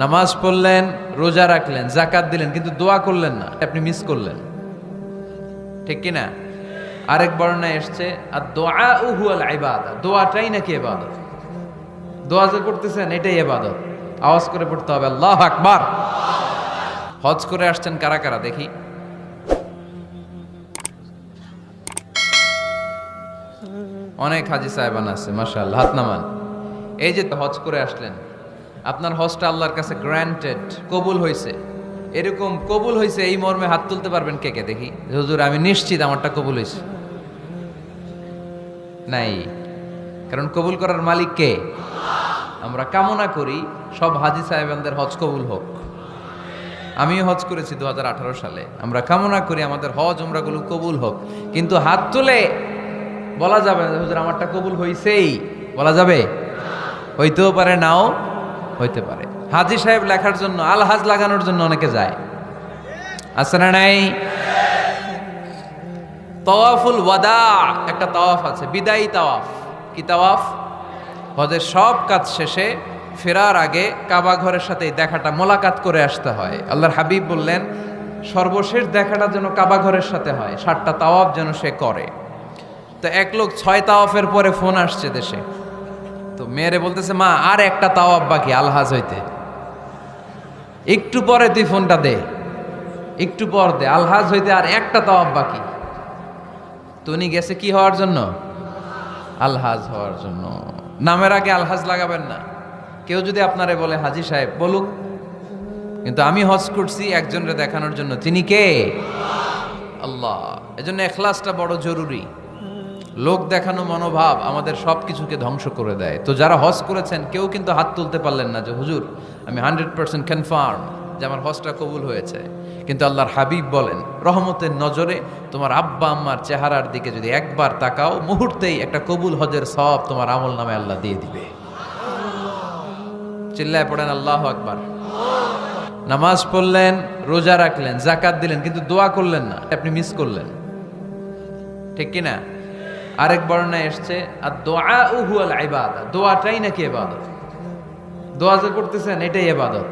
নামাজ পড়লেন, রোজা রাখলেন জাকাত দিলেন, কিন্তু দোয়া করলেন না। আপনি মিস করলেন। ঠিক কি না আরেক বর্ণায় এসছে আর দোয়া উহুয়াল ইবাদত দোয়াটাই নাকি এবাদত দোয়া যে করতেছেন, এটাই এবাদত আওয়াজ করে পড়তে হবে, আল্লাহ আকবার! হজ করে আসছেন কারা কারা, দেখি। অনেক হাজি সাহেবান আছে, মাশাআল্লাহ, হাত নামান। এই যে হজ করে আসলেন আপনার হজটা আল্লাহর কাছে গ্র্যান্টেড কবুল হয়েছে। এরকম কবুল হয়েছে, এই মর্মে হাত তুলতে পারবেন কে কে? দেখি। হুজুর, আমি নিশ্চিত আমারটা কবুল হয়েছে। নাই। কারণ কবুল করার মালিক কে? আমরা কামনা করি সব হাজি সাহেবানদের হজ কবুল হোক। আমিও হজ করেছি দু হাজার আঠারো সালে। আমরা কামনা করি আমাদের হজ উমরাগুলো কবুল হোক। কিন্তু হাত তুলে বলা যাবে হুজুর, আমারটা কবুল হইছেই। বলা যাবে? হইতেও পারে, নাও হইতে পারে। হাজি সাহেব লেখার জন্য আল হাজ লাগানোর জন্য অনেকে যায়। আছে না নাই? তওয়াফুল ওয়াদা, একটা তাওয়াফ আছে, বিদায়ী তাওয়াফ। কি তাওয়াফ? হজের সব কাজ শেষে ফেরার আগে কাবা ঘরের সাথে দেখাটা, মোলাকাত করে আসতে হয়। আল্লাহর হাবিব বললেন, সর্বশেষ দেখাটা যেন কাবা ঘরের সাথে হয় ষাটটা তাওয়াফ যেন সে করে। তো এক লোক ছয় তাওয়াফের পরে ফোন আসছে দেশে। তো মেয়েরে বলতেছে, মা, আর একটা তাওয়াফ বাকি, আলহাজ হইতে। একটু পরে তুই ফোনটা দে। একটু পর দে, আলহাজ হইতে আর একটা তাওয়াফ বাকি। তো উনি গেছে কি হওয়ার জন্য? আলহাজ হওয়ার জন্য। নামের আগে আলহাজ লাগাবেন না। কেউ যদি আপনারে বলে, হাজি সাহেব, বলুক। কিন্তু আমি হজ করছি একজনরে দেখানোর জন্য। তিনি কে? আল্লাহ। এজন্য এখলাসটা বড় জরুরি। লোক দেখানো মনোভাব আমাদের সব কিছুকে ধ্বংস করে দেয়। তো যারা হজ করেছেন, কেউ কিন্তু হাত তুলতে পারলেন না যে, হুজুর, আমি হান্ড্রেড পার্সেন্ট কনফার্ম যে আমার হজটা কবুল হয়েছে। কিন্তু আল্লাহর হাবিব বলেন, রহমতের নজরে তোমার আব্বা আম্মার চেহারার দিকে যদি একবার তাকাও, মুহূর্তেই একটা কবুল হজের সব তোমার আমল নামে আল্লাহ দিয়ে দিবে। চিল্লায় পড়েন, আল্লাহ আকবার। নামাজ পড়লেন, রোজা রাখলেন জাকাত দিলেন, কিন্তু দোয়া করলেন না। আপনি মিস করলেন। ঠিক কি না আরেক বর্ণায় এসছে, আর দোয়া উহুয়াল ইবাদত দোয়াটাই নাকি এবাদত দোয়া যে করতেছেন, এটাই এবাদত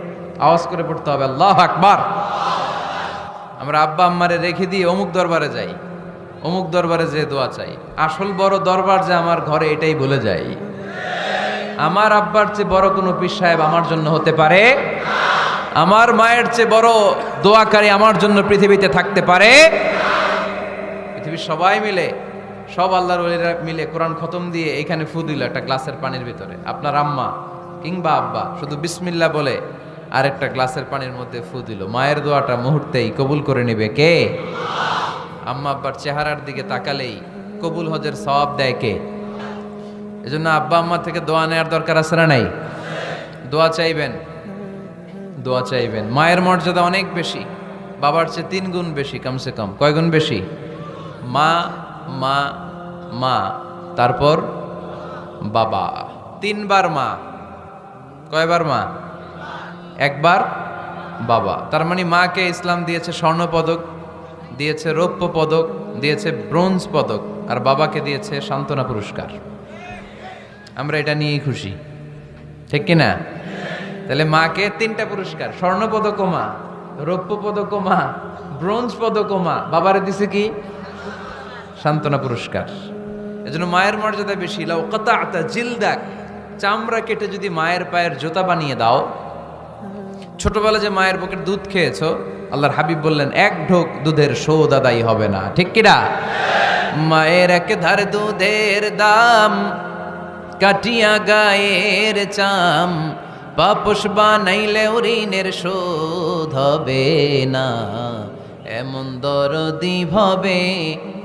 আওয়াজ করে পড়তে হবে, আল্লাহ আকবার। আমরা আব্বা আম্মারে রেখে দিয়ে অমুক দরবারে যাই, অমুক দরবারে যে দোয়া চাই। আসল বড় দরবার যে আমার ঘরে, এটাই বলে যাই। আমার আব্বার চেয়ে বড় কোনো পীর সাহেব আমার জন্য হতে পারে? আমার মায়ের চেয়ে বড় দোয়াকারী আমার জন্য পৃথিবীতে থাকতে পারে? পৃথিবীর সবাই মিলে সব আল্লাহর ওলিরা মিলে কোরআন খতম দিয়ে এখানে ফু দিল একটা গ্লাসের পানির ভিতরে। আপনার আম্মা কিংবা আব্বা শুধু বিসমিল্লা বলে আর একটা গ্লাসের পানির মধ্যে ফু দিল। মায়ের দোয়াটা মুহূর্তেই কবুল করে নেবে কে? আম্মা আব্বার চেহারার দিকে তাকালেই কবুল হজের সওয়াব দেয় কে? এজন্য আব্বা আম্মা থেকে দোয়া নেওয়ার দরকার আছে না নাই? দোয়া চাইবেন? দোয়া চাইবেন। মায়ের মর্যাদা অনেক বেশি, বাবার চেয়ে তিন গুণ বেশি, কমসে কম। কয় গুণ বেশি? মা মা মা, তারপর বাবা। তিনবার মা। কয়বার মা? একবার বাবা। তার মানে মাকে ইসলাম দিয়েছে স্বর্ণ পদক, দিয়েছে রৌপ্য পদক, দিয়েছে ব্রোঞ্জ পদক, আর বাবাকে দিয়েছে সান্ত্বনা পুরস্কার। আমরা এটা নিয়েই খুশি। ঠিক কি না তাহলে মাকে তিনটা পুরস্কার, স্বর্ণ পদক মা, রৌপ্য পদক মা, ব্রোঞ্জ পদক মা। বাবারে দিছে কি? সান্ত্বনা পুরস্কার। এজন্য মায়ের মর্যাদা বেশি। লাও কতা আতা জিলদাক। চামড়া কেটে যদি মায়ের পায়ের জুতা বানিয়ে দাও। ছোটবেলা যে মায়ের বুকের দুধ খেয়েছো, আল্লাহর হাবিব বললেন, এক ঢোক দুধের শোধ আদায় হবে না। ঠিক কিনা মায়ের এক ধার দুধের দাম, কাটিয়া গায়ের চাম। পাপস বানাইলে ঋণের শোধ হবে না। এমন দরদি ভাবে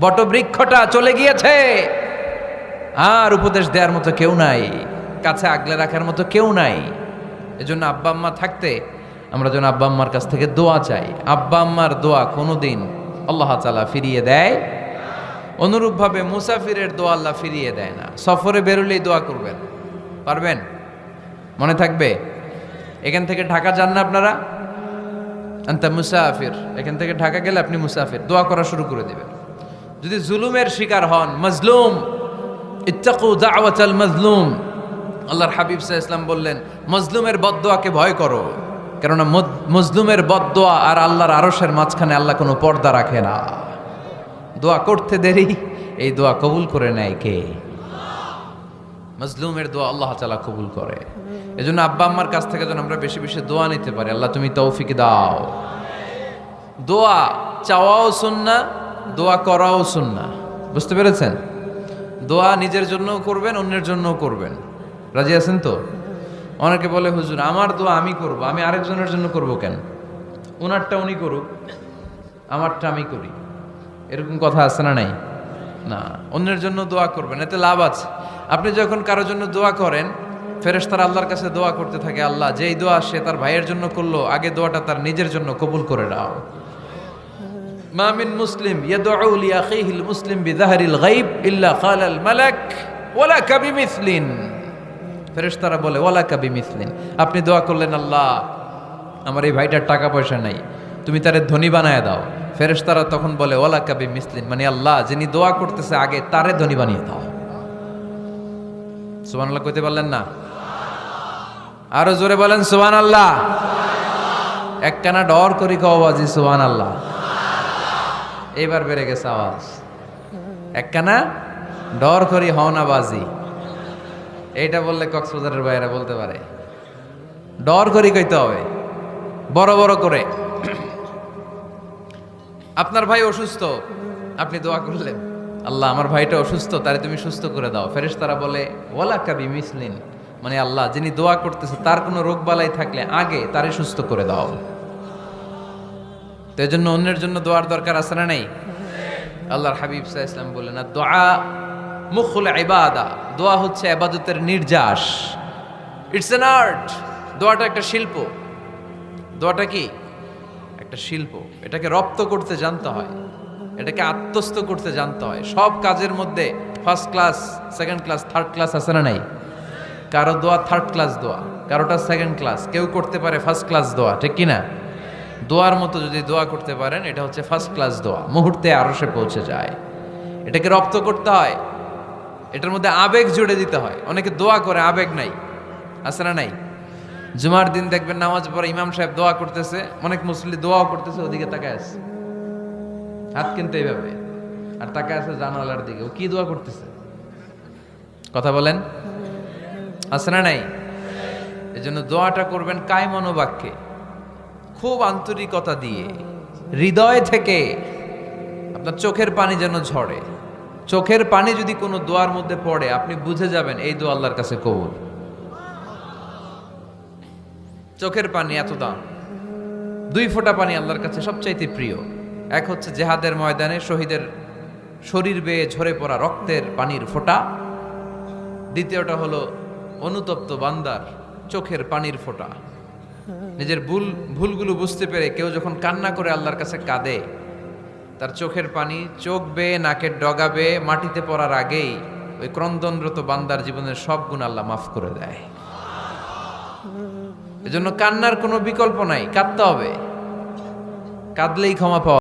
বটবৃক্ষটা চলে গিয়েছে। আর উপদেশ দেওয়ার মতো কেউ নাই, কাছে আগলে রাখার মতো কেউ নাই। এজন্য আব্বা আম্মা থাকতে আমরা যেন আব্বা আম্মার কাছ থেকে দোয়া চাই। আব্বা আম্মার দোয়া কোনোদিন আল্লাহ তালা ফিরিয়ে দেয় অনুরূপভাবে মুসাফিরের দোয়া আল্লাহ ফিরিয়ে দেয় না। সফরে বেরোলেই দোয়া করবেন। পারবেন? মনে থাকবে? এখান থেকে ঢাকা যান না আপনারা? আন্তা মুসাফির। এখান থেকে ঢাকা গেলে আপনি মুসাফির। দোয়া করা শুরু করে দেবেন। যদি জুলুমের শিকার হন, মজলুম, ইত্তাকু দাওয়াতাল মজলুম। আল্লাহর হাবিব সাহ ইসলাম বললেন, মজলুমের বদদোয়াকে ভয় করো, কেননা মজলুমের বদদোয়া আর আল্লাহর আরশের মাঝখানে আল্লাহ কোনো পর্দা রাখে না। দোয়া করতে দেরি, এই দোয়া কবুল করে নেয় কে? মজলুমের দোয়া আল্লাহ তালা কবুল করে। এজন্য আব্বা আম্মার কাছ থেকে যেন আমরা বেশি বেশি দোয়া নিতে পারি। আল্লাহ তুমি তৌফিক দাও। দোয়া চাওয়াও সুন্না দোয়া করাও সুন্না বুঝতে পেরেছেন? দোয়া নিজের জন্যও করবেন, অন্যের জন্যও করবেন। রাজি আছেন তো? অনেকে বলে, হুজুর, আমার দোয়া আমি করব, আমি আরেকজনের জন্য করব কেন? ওনারটা উনি করুক, আমারটা আমি করি। এরকম কথা আছে না নাই? না, অন্যের জন্য দোয়া করবেন, এতে লাভ আছে। আপনি যখন কারোর জন্য দোয়া করেন, ফেরেশতারা আল্লাহর কাছে দোয়া করতে থাকে, আল্লাহ, যেই দোয়া সে তার ভাইয়ের জন্য করল, আগে দোয়াটা তার নিজের জন্য কবুল করে দাও মামিন মুসলিম মুসলিম বিযাহরিল গায়ব ইল্লা ক্বালাল মালাক ওয়ালা কাবি মিসলিন ফেরেশতারা বলে ওয়ালা কাবি মিসলিন আপনি দোয়া করলেন, আল্লাহ, আমার এই ভাইটার টাকা পয়সা নাই। তুমি তারে ধনী বানায় দাও। ফেরেশতারা তখন বলে ওয়ালা কাবি মিসলিন মানে আল্লাহ, যিনি দোয়া করতেছে আগে, তারে ধনী বানিয়ে দাও। সুবহানাল্লাহ কইতে পারলেন না? আরও জোরে বলেন, সুবহানাল্লাহ। একখানা ডর করি খাওয়া বাজি, সুবহানাল্লাহ। এইবার বেড়ে গেছে আওয়াজ। একখানা ডর করি হওনা বাজি। এইটা বললে কক্সবাজারের বাইরে বলতে পারে। ডর করি কইতে হবে। বড় বড় করে। আপনার ভাই অসুস্থ, আপনি দোয়া করলেন। আল্লাহ, আমার ভাইটা অসুস্থ, তারে তুমি সুস্থ করে দাও। ফেরেশ তারা বলে, ওয়ালা কাবি মিসলিন। মানে আল্লাহ, যিনি দোয়া করতেছে, তার কোনো রোগ বালাই থাকলে আগে তারে সুস্থ করে দাও। তো এই জন্য অন্যের জন্য দোয়ার দরকার আছে না নেই? আল্লাহর হাবিব সাহা ইসলাম বললেন না দোয়া মুখুল ইবাদা, দোয়া হচ্ছে আবাদতের নির্যাস। ইটস এন আর্ট দোয়াটা একটা শিল্প। দোয়াটা কি? একটা শিল্প। এটাকে রপ্ত করতে জানতে হয়। এটাকে আত্মস্থ করতে জানতে হয়। সব কাজের মধ্যে first class second class third class আছে না নাই? কারও দোয়া থার্ড ক্লাস দোয়া, কারোটা সেকেন্ড ক্লাস কেউ করতে পারে ফার্স্ট ক্লাস দোয়া, ঠিক কি না দোয়ার মতো যদি দোয়া করতে পারেন, এটা হচ্ছে ফার্স্ট ক্লাস দোয়া। মুহূর্তে আরও সে পৌঁছে যায়। এটাকে রপ্ত করতে হয়। এটার মধ্যে আবেগ জুড়ে দিতে হয়। অনেকে দোয়া করে, আবেগ নাই। না নাই? জুমার দিন দেখবেন নামাজ পড়ে ইমাম সাহেব দোয়া করতেছে, অনেক মুসলি দোয়াও করতেছে, ওদিকে তাকায় আছে। হাত কিন্তু এইভাবে। আর তাকায় আছে জানালার দিকে। ও কি দোয়া করতেছে? কথা বলেন। না নাই? এই জন্য দোয়াটা করবেন কায় মনোবাক্যে খুব আন্তরিকতা দিয়ে, হৃদয় থেকে আপনার চোখের পানি যেন ঝরে। চোখের পানি যদি কোনো দোয়ার মধ্যে পড়ে, আপনি বুঝে যাবেন এই দোয়া আল্লাহর কাছে কবুল। চোখের পানি এত দাম। দুই ফোঁটা পানি আল্লাহর কাছে সবচাইতে প্রিয়। এক হচ্ছে জেহাদের ময়দানে শহীদের শরীর বেয়ে ঝরে পড়া রক্তের পানির ফোঁটা। দ্বিতীয়টা হলো অনুতপ্ত বান্দার চোখের পানির ফোঁটা। নিজের ভুল, ভুলগুলো বুঝতে পেরে কেউ যখন কান্না করে আল্লাহর কাছে কাঁদে, তার চোখের পানি চোখ বেয়ে নাকের ডগা বেয়ে মাটিতে পড়ার আগেই ওই ক্রন্দনরত বান্দার জীবনের সব গুণ আল্লাহ মাফ করে দেয়। এজন্য কান্নার কোনো বিকল্প নাই, কাঁদতে হবে। কাঁদলেই ক্ষমা পাওয়া